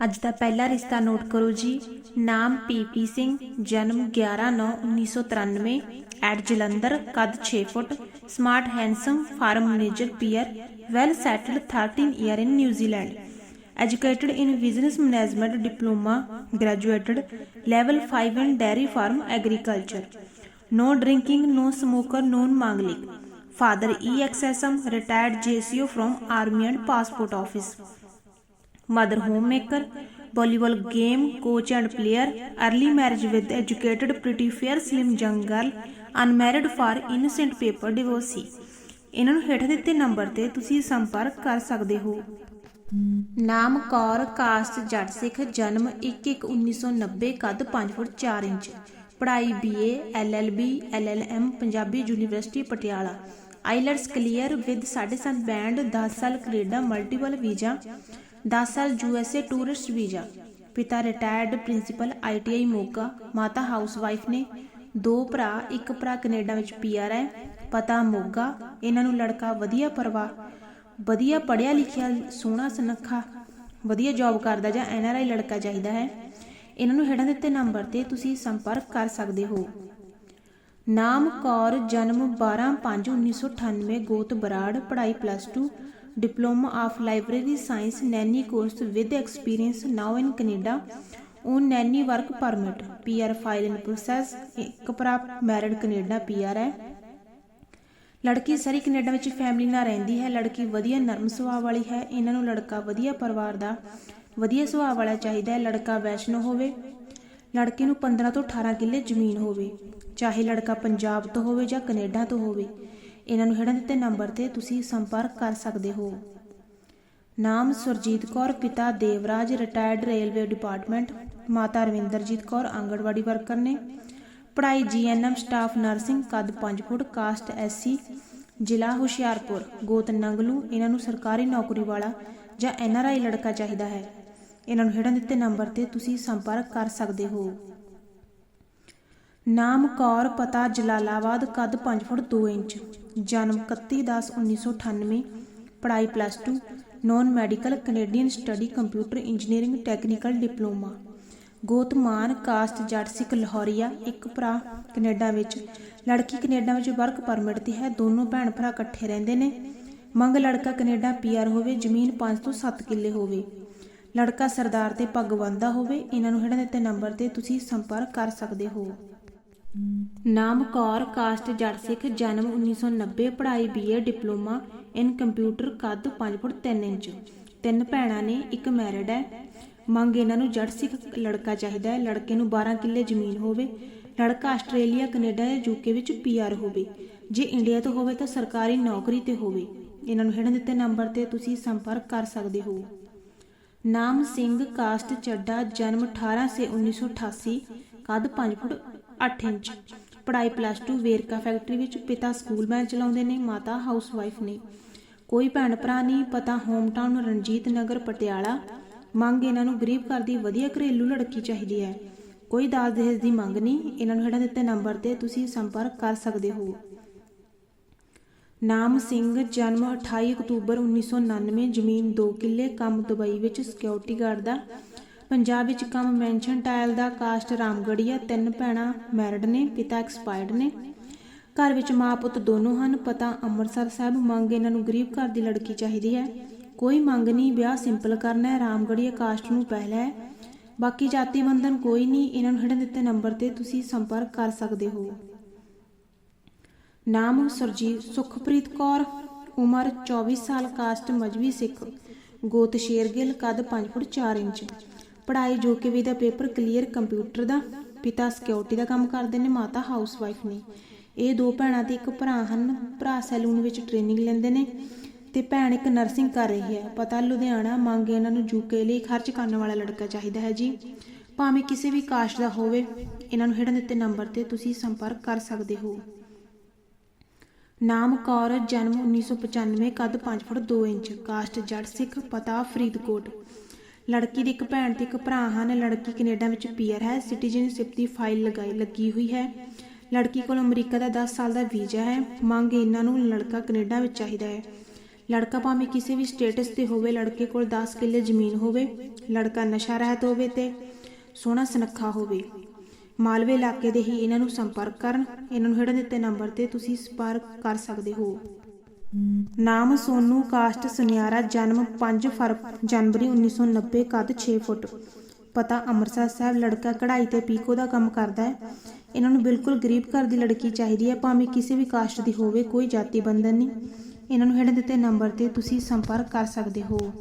ਅੱਜ ਦਾ ਪਹਿਲਾ ਰਿਸ਼ਤਾ ਨੋਟ ਕਰੋ ਜੀ ਨਾਮ ਪੀਪੀ ਸਿੰਘ ਜਨਮ 11/9/1993 ਐਟ ਜਲੰਧਰ ਕੱਦ 6 foot smart handsome farm manager PR well settled 13 year in New Zealand educated in business management diploma graduated level 5 in dairy farm agriculture no drinking no smoker non manglik father E XSM retired JCO from army and passport office mother homemaker volleyball game coach and player early marriage with educated pretty fair slim young girl unmarried for innocent paper divorcee ਇਹਨਾਂ ਨੂੰ ਹੇਠ ਦਿੱਤੇ number ਤੇ ਤੁਸੀਂ ਸੰਪਰਕ ਕਰ ਸਕਦੇ ਹੋ ਨਾਮ ਕੌਰ ਕਾਸਟ ਜੱਟ ਸਿੱਖ ਜਨਮ 1/1/1990 ਕੱਦ 5 ਫੁੱਟ 4 ਇੰਚ ਪੜ੍ਹਾਈ BA LLB LLM Punjabi university Patiala IELTS clear with 7.5 band 10 ਸਾਲ ਕੈਨੇਡਾ ਮਲਟੀਪਲ ਵੀਜ਼ਾ 10 ਸਾਲ USA ਟੂਰਿਸਟ ਵੀਜ਼ਾ। ਪਿਤਾ ਰਿਟਾਇਰਡ ਪ੍ਰਿੰਸੀਪਲ ITI ਮੋਗਾ, ਮਾਤਾ ਹਾਊਸਵਾਈਫ ਨੇ। ਦੋ ਭਰਾ, ਇੱਕ ਭਰਾ ਕੈਨੇਡਾ ਵਿੱਚ ਪੀਆਰ ਹੈ, ਪਤਾ ਮੋਗਾ। ਇਹਨਾਂ ਨੂੰ ਲੜਕਾ ਵਧੀਆ ਪਰਿਵਾਰ ਵਧੀਆ ਪੜਿਆ ਲਿਖਿਆ, ਸੋਹਣਾ ਸੁਨੱਖਾ, ਵਧੀਆ ਜੌਬ ਕਰਦਾ ਜਾਂ ਐਨਆਰਆਈ ਲੜਕਾ ਚਾਹੀਦਾ ਹੈ। ਇਹਨਾਂ ਨੂੰ ਹੇਠਾਂ ਦਿੱਤੇ ਨੰਬਰ ਤੇ ਤੁਸੀਂ ਸੰਪਰਕ ਕਰ ਸਕਦੇ ਹੋ। ਨਾਮ ਕੌਰ, ਜਨਮ 12/5/1998 ਗੋਤ ਬਰਾੜ, ਪੜ੍ਹਾਈ plus 2 diploma of library science nanny course with experience now in Canada on nanny work permit PR file in process, ਇੱਕ ਮੈਰਿਡ ਕੈਨੇਡਾ ਪੀਆਰ ਹੈ। ਲੜਕੀ ਸਰੀ ਕੈਨੇਡਾ ਵਿੱਚ ਫੈਮਿਲੀ ਨਾਲ ਰਹਿੰਦੀ ਹੈ, ਲੜਕੀ ਵਧੀਆ ਨਰਮ ਸੁਭਾਅ ਵਾਲੀ ਹੈ, ਇਹਨਾਂ ਨੂੰ ਲੜਕਾ ਵਧੀਆ ਪਰਿਵਾਰ ਦਾ ਵਧੀਆ ਸੁਭਾਅ ਵਾਲਾ ਚਾਹੀਦਾ ਹੈ, ਲੜਕਾ ਵੈਸ਼ਨੋ ਹੋਵੇ, ਲੜਕੇ ਨੂੰ 15 ਤੋਂ 18 ਕਿੱਲੇ ਜ਼ਮੀਨ ਹੋਵੇ, ਚਾਹੇ ਲੜਕਾ ਪੰਜਾਬ ਤੋਂ ਹੋਵੇ ਜਾਂ ਕੈਨੇਡਾ ਤੋਂ ਹੋਵੇ। ਇਹਨਾਂ ਨੂੰ ਹੇਠਾਂ ਦਿੱਤੇ ਨੰਬਰ ਤੇ ਤੁਸੀਂ ਸੰਪਰਕ ਕਰ ਸਕਦੇ ਹੋ। ਨਾਮ ਸੁਰਜੀਤ ਕੌਰ, ਪਿਤਾ ਦੇਵਰਾਜ ਰਿਟਾਇਰਡ ਰੇਲਵੇ ਡਿਪਾਰਟਮੈਂਟ ਮਾਤਾ ਰਵਿੰਦਰਜੀਤ ਕੌਰ, ਆਂਗਣਵਾੜੀ ਵਰਕਰ ਨੇ। ਪੜ੍ਹਾਈ ਜੀਐਨਐਮ ਸਟਾਫ ਨਰਸਿੰਗ, ਕੱਦ 5 ਫੁੱਟ, ਕਾਸਟ ਐਸਸੀ, ਜ਼ਿਲ੍ਹਾ ਹੁਸ਼ਿਆਰਪੁਰ, ਗੋਤ ਨੰਗਲੂ, ਇਹਨਾਂ ਨੂੰ ਸਰਕਾਰੀ ਨੌਕਰੀ ਵਾਲਾ ਜਾਂ ਐਨਆਰਆਈ ਲੜਕਾ ਚਾਹੀਦਾ ਹੈ। ਇਹਨਾਂ ਨੂੰ ਹੇਠਾਂ ਦਿੱਤੇ ਨੰਬਰ ਤੇ ਤੁਸੀਂ ਸੰਪਰਕ ਕਰ ਸਕਦੇ ਹੋ। ਨਾਮ ਕੌਰ, ਪਤਾ ਜਲਾਲਾਬਾਦ, ਕੱਦ 5 ਫੁੱਟ 2 ਇੰਚ। ਜਨਮ 31/10/1998 ਪੜ੍ਹਾਈ plus 2 non medical Canadian study computer engineering technical diploma ਗੋਤਮਾਨ caste ਜੱਟ ਸਿੱਖ ਲਾਹੌਰੀਆ, ਇੱਕ ਭਰਾ ਕੈਨੇਡਾ ਵਿੱਚ। ਲੜਕੀ ਕੈਨੇਡਾ ਵਿੱਚ ਵਰਕ ਪਰਮਿਟ ਤੇ ਹੈ, ਦੋਨੋਂ ਭੈਣ ਭਰਾ ਇਕੱਠੇ ਰਹਿੰਦੇ ਨੇ। ਮੰਗ ਲੜਕਾ ਕੈਨੇਡਾ ਪੀਆਰ ਹੋਵੇ, ਜ਼ਮੀਨ 5 ਤੋਂ 7 ਕਿੱਲੇ ਹੋਵੇ। ਲੜਕਾ ਸਰਦਾਰ ਤੇ ਪੱਗ ਬੰਨਦਾ ਹੋਵੇ, ਇਹਨਾਂ ਨੂੰ ਹੇਠਾਂ ਦਿੱਤੇ ਨੰਬਰ ਤੇ ਤੁਸੀਂ ਸੰਪਰਕ ਕਰ ਸਕਦੇ ਹੋ। ਨਾਮ ਕੌਰ ਕਾਸਟ ਜੜ ਸਿੱਖ ਜਨਮ 1990 ਪੜ੍ਹਾਈ ਬੀਏ ਡਿਪਲੋਮਾ ਇਨ ਕੰਪਿਊਟਰ ਕੱਦ 5 ਫੁੱਟ 3 ਇੰਚ। ਤਿੰਨ ਭੈਣਾਂ ਨੇ, ਇੱਕ ਮੈਰਿਡ ਹੈ। ਮੰਗ ਇਹਨਾਂ ਨੂੰ ਜੱਟ ਸਿੱਖ ਲੜਕਾ ਚਾਹੀਦਾ ਹੈ। ਲੜਕੇ ਨੂੰ 12 ਕਿੱਲੇ ਜ਼ਮੀਨ ਹੋਵੇ। ਲੜਕਾ ਆਸਟ੍ਰੇਲੀਆ, ਕੈਨੇਡਾ ਜਾਂ ਯੂਕੇ ਵਿੱਚ ਪੀਆਰ ਹੋਵੇ। ਜੇ ਇੰਡੀਆ ਤੋਂ ਹੋਵੇ ਤਾਂ ਸਰਕਾਰੀ ਨੌਕਰੀ ਤੇ ਹੋਵੇ। ਇਹਨਾਂ ਨੂੰ ਹੇਠਾਂ ਦਿੱਤੇ ਨੰਬਰ ਤੇ ਤੁਸੀਂ ਸੰਪਰਕ ਕਰ ਸਕਦੇ ਹੋ। ਨਾਮ ਸਿੰਘ ਕਾਸਟ ਚੱਡਾ, ਜਨਮ 18 ਸੇ 1988 ਕੱਦ 5 ਫੁੱਟ 8 ਇੰਚ। ਪੜ੍ਹਾਈ ਪਲੱਸ 2 ਵੇਰਕਾ ਫੈਕਟਰੀ ਵਿੱਚ ਪਿਤਾ ਸਕੂਲ ਵੈਨ ਚਲਾਉਂਦੇ ਨੇ, ਮਾਤਾ ਹਾਊਸਵਾਈਫ ਨੇ। ਕੋਈ ਭੈਣ ਭਰਾ ਨਹੀਂ, ਪਤਾ ਹੋਮ ਟਾਊਨ ਰਣਜੀਤ ਨਗਰ, ਪਟਿਆਲਾ। ਮੰਗ ਇਹਨਾਂ ਨੂੰ ਗਰੀਬ ਘਰ ਦੀ ਵਧੀਆ ਘਰੇਲੂ ਲੜਕੀ ਚਾਹੀਦੀ ਹੈ। ਕੋਈ ਦਾਜ ਦਹੇਜ ਦੀ ਮੰਗ ਨਹੀਂ, ਇਹਨਾਂ ਨੂੰ ਹੇਠਾਂ ਦਿੱਤੇ ਨੰਬਰ ਤੇ ਤੁਸੀਂ ਸੰਪਰਕ ਕਰ ਸਕਦੇ ਹੋ। ਨਾਮ ਸਿੰਘ, ਜਨਮ 28 ਅਕਤੂਬਰ 1999 ਜ਼ਮੀਨ 2 ਕਿੱਲੇ, ਕੰਮ ਦੁਬਈ ਵਿੱਚ ਸਿਕਿਉਰਿਟੀ ਗਾਰਡ ਦਾ। ਪੰਜਾਬ ਵਿੱਚ ਕੰਮ ਮੈਂਸ਼ਨ ਟਾਇਲ ਦਾ ਕਾਸਟ ਰਾਮਗੜੀਆ, ਤਿੰਨ ਭੈਣਾਂ ਮੈਰਿਡ ਨੇ, ਪਿਤਾ ਐਕਸਪਾਇਰਡ ਨੇ। ਘਰ ਵਿੱਚ ਮਾਂ ਪੁੱਤ ਦੋਨੋਂ ਹਨ, ਪਤਾ ਅੰਮ੍ਰਿਤਸਰ ਸਾਹਿਬ ਮੰਗ ਇਹਨਾਂ ਨੂੰ ਗਰੀਬ ਘਰ ਦੀ ਲੜਕੀ ਚਾਹੀਦੀ ਹੈ। ਕੋਈ ਮੰਗ ਨਹੀਂ, ਵਿਆਹ ਸਿੰਪਲ ਕਰਨਾ ਹੈ, ਰਾਮਗੜੀਆ ਕਾਸਟ ਨੂੰ ਪਹਿਲਾ ਹੈ। ਬਾਕੀ ਜਾਤੀ ਬੰਧਨ ਕੋਈ ਨਹੀਂ, ਇਹਨਾਂ ਨੂੰ ਹੇਠਾਂ ਦਿੱਤੇ ਨੰਬਰ ਤੇ ਤੁਸੀਂ ਸੰਪਰਕ ਕਰ ਸਕਦੇ ਹੋ। ਨਾਮ ਸਰਜੀਤ ਸੁਖਪ੍ਰੀਤ ਕੌਰ, ਉਮਰ 24 ਸਾਲ, ਕਾਸਟ ਮਜਬੀ ਸਿੱਖ ਗੋਤ ਸ਼ੇਰਗਿੱਲ ਕੱਦ 5 ਫੁੱਟ 4 ਇੰਚ। ਪੜ੍ਹਾਈ ਜੋ ਕਿ ਵੀ ਦਾ ਪੇਪਰ ਕਲੀਅਰ ਕੰਪਿਊਟਰ ਦਾ, ਪਿਤਾ ਸਿਕਿਉਰਿਟੀ ਦਾ ਕੰਮ ਕਰਦੇ ਨੇ, ਮਾਤਾ ਹਾਊਸਵਾਈਫ ਨੇ। ਇਹ ਦੋ ਭੈਣਾਂ ਤੇ ਇੱਕ ਭਰਾ ਹਨ, ਭਰਾ ਸੈਲੂਨ ਵਿੱਚ ਟ੍ਰੇਨਿੰਗ ਲੈਂਦੇ ਨੇ ਤੇ ਭੈਣ ਇੱਕ ਨਰਸਿੰਗ ਕਰ ਰਹੀ ਹੈ। ਪਤਾ ਲੁਧਿਆਣਾ ਮੰਗ ਇਹਨਾਂ ਨੂੰ ਯੂਕੇ ਲਈ ਖਰਚ ਕਰਨ ਵਾਲਾ ਲੜਕਾ ਚਾਹੀਦਾ ਹੈ ਜੀ। ਭਾਵੇਂ ਕਿਸੇ ਵੀ ਕਾਸਟ ਦਾ ਹੋਵੇ, ਇਹਨਾਂ ਨੂੰ ਹੇਠਾਂ ਦਿੱਤੇ ਨੰਬਰ ਤੇ ਤੁਸੀਂ ਸੰਪਰਕ ਕਰ ਸਕਦੇ ਹੋ। ਨਾਮ ਕੌਰ, ਜਨਮ 1995 ਕੱਦ 5 ਫੁੱਟ 2 ਇੰਚ, ਕਾਸਟ ਜੱਟ ਸਿੱਖ, ਪਤਾ ਫਰੀਦਕੋਟ। ਲੜਕੀ ਦੇ ਇੱਕ ਭੈਣ ਤੇ ਇੱਕ ਭਰਾ ਹਨ। ਲੜਕੀ ਕੈਨੇਡਾ ਵਿੱਚ ਪੀਅਰ ਹੈ। ਸਿਟੀਜ਼ਨਸ਼ਿਪ ਦੀ ਫਾਈਲ ਲਗਾਈ ਲੱਗੀ ਹੋਈ ਹੈ। ਲੜਕੀ ਕੋਲ ਅਮਰੀਕਾ ਦਾ 10 ਸਾਲ ਦਾ ਵੀਜ਼ਾ ਹੈ। ਮੰਗ ਇਹਨਾਂ ਨੂੰ ਲੜਕਾ ਕੈਨੇਡਾ ਵਿੱਚ ਚਾਹੀਦਾ ਹੈ। ਲੜਕਾ ਭਾਵੇਂ ਕਿਸੇ ਵੀ ਸਟੇਟਸ ਤੇ ਹੋਵੇ, ਲੜਕੇ ਕੋਲ 10 ਕਿੱਲੇ ਜ਼ਮੀਨ ਹੋਵੇ, ਲੜਕਾ ਨਸ਼ਾ ਰਹਿਤ ਹੋਵੇ ਤੇ ਸੋਹਣਾ ਸੁਨੱਖਾ ਹੋਵੇ। ਮਾਲਵੇ ਇਲਾਕੇ ਦੇ ਹੀ ਇਹਨਾਂ ਨੂੰ ਸੰਪਰਕ ਕਰਨ। ਇਹਨਾਂ ਨੂੰ ਹੇਠਾਂ ਦਿੱਤੇ ਨੰਬਰ ਤੇ ਤੁਸੀਂ ਸੰਪਰਕ ਕਰ ਸਕਦੇ ਹੋ। ਨਾਮ ਸੋਨੂ ਕਾਸਟ ਸੁਨਿਆਰਾ, ਜਨਮ 5 ਫਰਵਰੀ ਜਨਵਰੀ 1990 ਕੱਦ 6 ਫੁੱਟ। ਪਤਾ, ਅੰਮ੍ਰਿਤਸਰ ਸਾਹਿਬ ਲੜਕਾ ਕਢਾਈ ਤੇ ਪੀਕੋ ਦਾ ਕੰਮ ਕਰਦਾ ਹੈ। ਇਹਨਾਂ ਨੂੰ ਬਿਲਕੁਲ ਗਰੀਬ ਘਰ ਦੀ ਲੜਕੀ ਚਾਹੀਦੀ ਹੈ, ਭਾਵੇਂ ਕਿਸੇ ਵੀ ਕਾਸਟ ਦੀ ਹੋਵੇ, ਕੋਈ ਜਾਤੀ ਬੰਧਨ ਨਹੀਂ। ਇਹਨਾਂ ਨੂੰ ਹੇਠਾਂ ਦਿੱਤੇ ਨੰਬਰ ਤੇ ਤੁਸੀਂ ਸੰਪਰਕ ਕਰ ਸਕਦੇ ਹੋ।